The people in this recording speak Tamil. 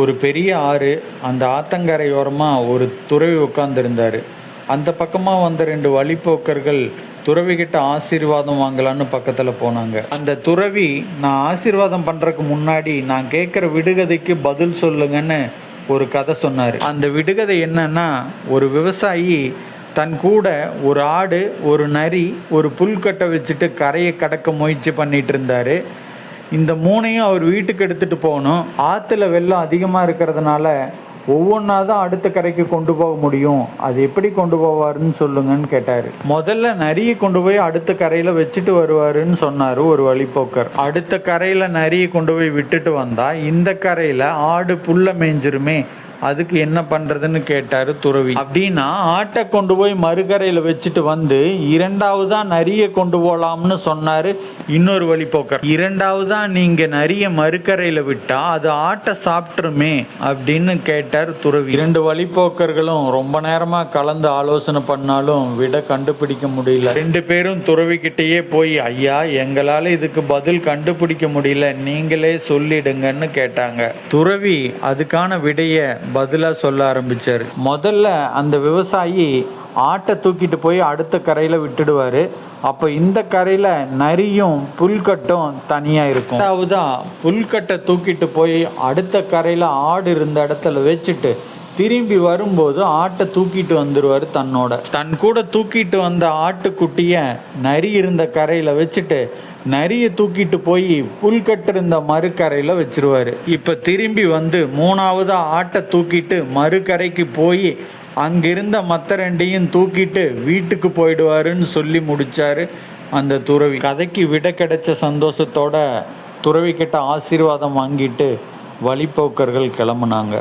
ஒரு பெரிய ஆறு அந்த ஆத்தங்கரையோரமாக ஒரு துறவி உட்கார்ந்துருந்தார். அந்த பக்கமாக வந்த ரெண்டு வழிப்போக்கர்கள் துறவிகிட்ட ஆசீர்வாதம் வாங்கலான்னு பக்கத்தில் போனாங்க. அந்த துறவி நான் ஆசீர்வாதம் பண்ணுறதுக்கு முன்னாடி நான் கேட்குற விடுகதைக்கு பதில் சொல்லுங்கன்னு ஒரு கதை சொன்னார். அந்த விடுகதை என்னன்னா ஒரு விவசாயி தன் கூட ஒரு ஆடு ஒரு நரி ஒரு புல்கட்டை வச்சுட்டு கரையை கடக்க முயற்சி பண்ணிட்டு இருந்தாரு. இந்த மூணையும் அவர் வீட்டுக்கு எடுத்துகிட்டு போகணும். ஆற்றுல வெள்ளம் அதிகமாக இருக்கிறதுனால ஒவ்வொன்றா தான் அடுத்த கரைக்கு கொண்டு போக முடியும். அது எப்படி கொண்டு போவாருன்னு சொல்லுங்கன்னு கேட்டார். முதல்ல நரியை கொண்டு போய் அடுத்த கரையில் வச்சுட்டு வருவாருன்னு சொன்னார் ஒரு வழிப்போக்கர். அடுத்த கரையில் நரியை கொண்டு போய் விட்டுட்டு வந்தால் இந்த கரையில் ஆடு புல்ல மேய்ஞ்சிருமே அதுக்கு என்ன பண்ணுறதுன்னு கேட்டார் துறவி. அப்படின்னா ஆட்டை கொண்டு போய் மறுகரையில் வச்சுட்டு வந்து இரண்டாவதா நரியை கொண்டு போகலாம்னு சொன்னார் இன்னொரு வழிப்போக்கர். இரண்டாவதா நீங்கள் நரியை மறுக்கரையில் விட்டால் அது ஆட்டை சாப்பிட்ருமே அப்படின்னு கேட்டார் துறவி. இரண்டு வழிப்போக்கர்களும் ரொம்ப நேரமாக கலந்து ஆலோசனை பண்ணாலும் விட கண்டுபிடிக்க முடியல. ரெண்டு பேரும் துறவி கிட்டேயே போய் ஐயா எங்களால் இதுக்கு பதில் கண்டுபிடிக்க முடியல. நீங்களே சொல்லிடுங்கன்னு கேட்டாங்க. துறவி அதுக்கான விடையை பதிலா சொல்ல ஆரம்பிச்சாரு. முதல்ல அந்த விவசாயி ஆட்டை தூக்கிட்டு போய் அடுத்த கரையில் விட்டுடுவார். அப்போ இந்த கரையில் நரியும் புல்கட்டும் தனியாக இருக்கும். ரெண்டாவதா புல்கட்டை தூக்கிட்டு போய் அடுத்த கரையில் ஆடு இருந்த இடத்துல வச்சுட்டு திரும்பி வரும்போது ஆட்டை தூக்கிட்டு வந்துடுவார் தன்னோட. தன் கூட தூக்கிட்டு வந்த ஆட்டுக்குட்டியை நரி இருந்த கரையில் வச்சுட்டு நரியை தூக்கிட்டு போய் புல் கட்டிருந்த மறுக்கரையில் வச்சிருவார். இப்போ திரும்பி வந்து மூணாவதா ஆட்டை தூக்கிட்டு மறுக்கரைக்கு போய் அங்கிருந்த மற்ற ரெண்டையும் தூக்கிட்டு வீட்டுக்கு போயிடுவாருன்னு சொல்லி முடித்தார் அந்த துறவி. கதைக்கு விட கிடைச்ச சந்தோஷத்தோட துறவி கிட்ட ஆசீர்வாதம் வாங்கிட்டு வழிப்போக்கர்கள் கிளம்புனாங்க.